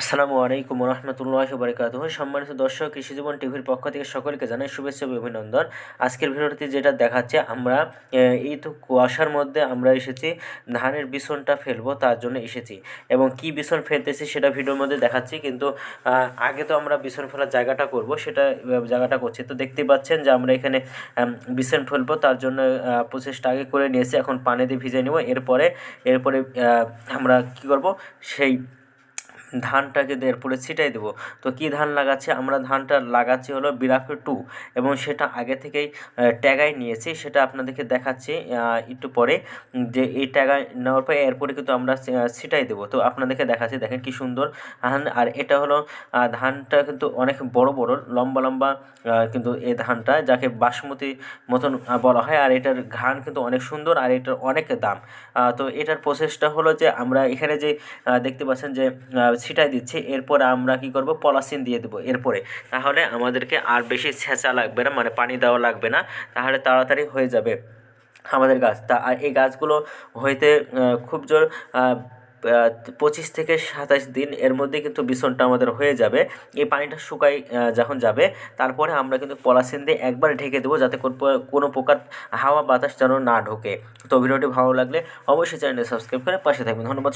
আসসালামু আলাইকুম রহমতুল্লাহ বরকাত সম্মানিত দর্শক কৃষি জীবন টিভির পক্ষ থেকে সকলকে জানাই শুভেচ্ছা অভিনন্দন। আজকের ভিডিওতে যেটা দেখাচ্ছে, আমরা এই তো কুয়াশার মধ্যে আমরা এসেছি, ধানের বিছনটা ফেলব, তার জন্য এসেছি। এবং কি বিছন ফেলতেছি সেটা ভিডিওর মধ্যে দেখাচ্ছি, কিন্তু আগে তো আমরা বিছন ফেলার জায়গাটা করব, সেটা জায়গাটা করছি। তো দেখতে পাচ্ছেন যে আমরা এখানে বিছন ফেলব, তার জন্য প্রচেষ্টা আগে করে নিয়েছি, এখন পানি দিয়ে ভিজে নেব। এরপরে এরপরে আমরা কি করব, সেই ধানটা কিন্তু এরপরে ছিটাই দেবো, তো কী ধান লাগাচ্ছি? আমরা ধানটা লাগাচ্ছি হলো বিরাকু টু এবং সেটা আগে থেকেই ট্যাগাই নিয়েছি। সেটা আপনাদেরকে দেখাচ্ছি একটু পরে যে এই ট্যাগাই নেওয়ার পরে এরপরে কিন্তু আমরা ছিটাই দেবো। তো আপনাদেরকে দেখাচ্ছি, দেখেন কি সুন্দর আর এটা হলো ধানটা কিন্তু অনেক বড় বড়, লম্বা লম্বা কিন্তু এই ধানটা যাকে বাসমতি মতন বলা হয়। আর এটার ঘান কিন্তু অনেক সুন্দর আর এটার অনেক দাম। তো এটার প্রসেসটা হলো যে আমরা এখানে যে দেখতে পাচ্ছেন যে ছিটাই দিচ্ছি। এরপরে আমরা কি করব? পলাসিন দিয়ে দেবো এরপরে। তাহলে আমাদেরকে আর বেশি ছেঁচা লাগবে না মানে পানি দেওয়া লাগবে না। তাহলে তাড়াতাড়ি হয়ে যাবে আমাদের গাছ। তা আর এই গাছগুলো হইতে খুব জোর পঁচিশ থেকে সাতাশ দিন এর মধ্যে কিন্তু বিছনটা আমাদের হয়ে যাবে। এই পানিটা শুকাই যখন যাবে, তারপরে আমরা কিন্তু পলাসিন দিয়ে একবার ঢেকে দেবো যাতে কোনো প্রকার হাওয়া বাতাস যেন না ঢোকে। তো ভিডিওটি ভালো লাগলে অবশ্যই চ্যানেলটি সাবস্ক্রাইব করে পাশে থাকবেন। ধন্যবাদ